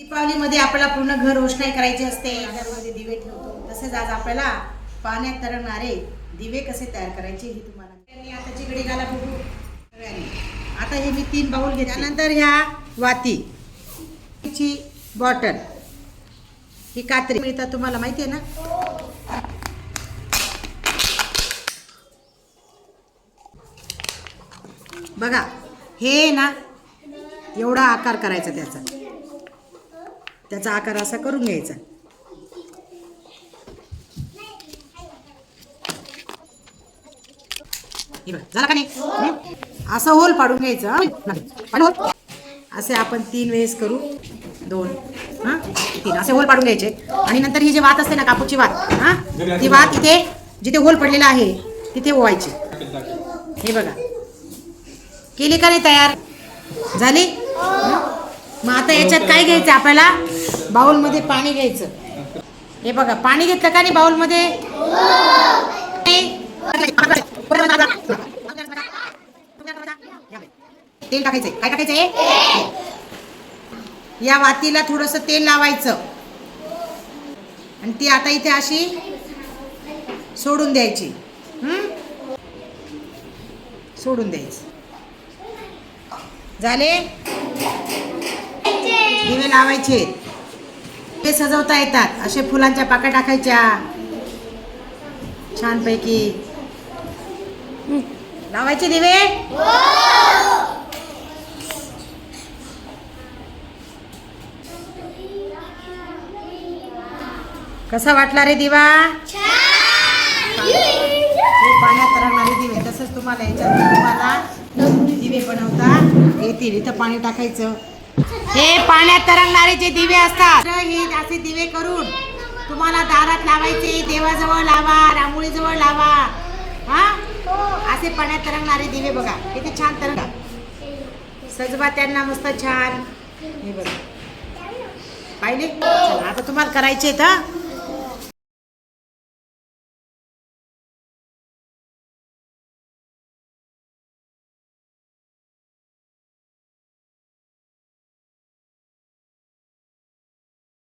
दीपावलीमध्ये आपल्याला पूर्ण घर रोषणाई करायची असते घरामध्ये दिवे ठेवतो. तसेच आज आपल्याला पाण्यात तरंगणारे दिवे कसे तयार करायचे हे तुम्हाला त्यांनी आता जिकडे घाला बघू. आता हे मी तीन बाऊल घेते. त्यानंतर ह्या वाती ची बॉटल. ही कात्री मिळतात तुम्हाला माहिती आहे ना? बघा हे ना एवढा आकार करायचा त्याचा. त्याचा आकार असा करून घ्यायचा. हे झाला का नाही? असं होल पाडून घ्यायचं होल. असे आपण तीन वेळेस करू. दोन हां? तीन असे होल पाडून घ्यायचे. आणि नंतर ही जी वात असते ना कापूची वात हां? ती वात इथे जिथे होल पडलेला आहे तिथे ओवायची. हे बघा. केली का नाही तयार? झाली? मग आता याच्यात काय घ्यायचं आपल्याला? बाउलमध्ये पाणी घ्यायचं. हे बघा पाणी घेतलं का नाही बाउलमध्ये? तेल टाकायचंय. काय टाकायचंय? या वातीला थोडस तेल लावायचं. आणि ती आता इथे अशी सोडून द्यायची? सोडून द्यायची. झाले? दिवे लावायचे. ते सजवता येतात. असे फुलांच्या पाक्या टाकायच्या. छानपैकी. लावायचे दिवे? कसा वाटला रे दिवा? पाण्यात तरंगणारे दिवे. तसंच तुम्हाला याच्यात तुम्हाला दिवे बनवता येतील. इथं पाणी टाकायचं. हे पाण्यात तरंगणारे जे दिवे असतात हे असे दिवे करून तुम्हाला दारात लावायचे देवाजवळ लावा रांगोळीजवळ लावा. हा? असे पाण्यात तरंगणारे दिवे बघा किती छान तरंगा सजवा त्यांना मस्त छान. हे बघा. पाहिले? आता तुम्हाला करायचे तर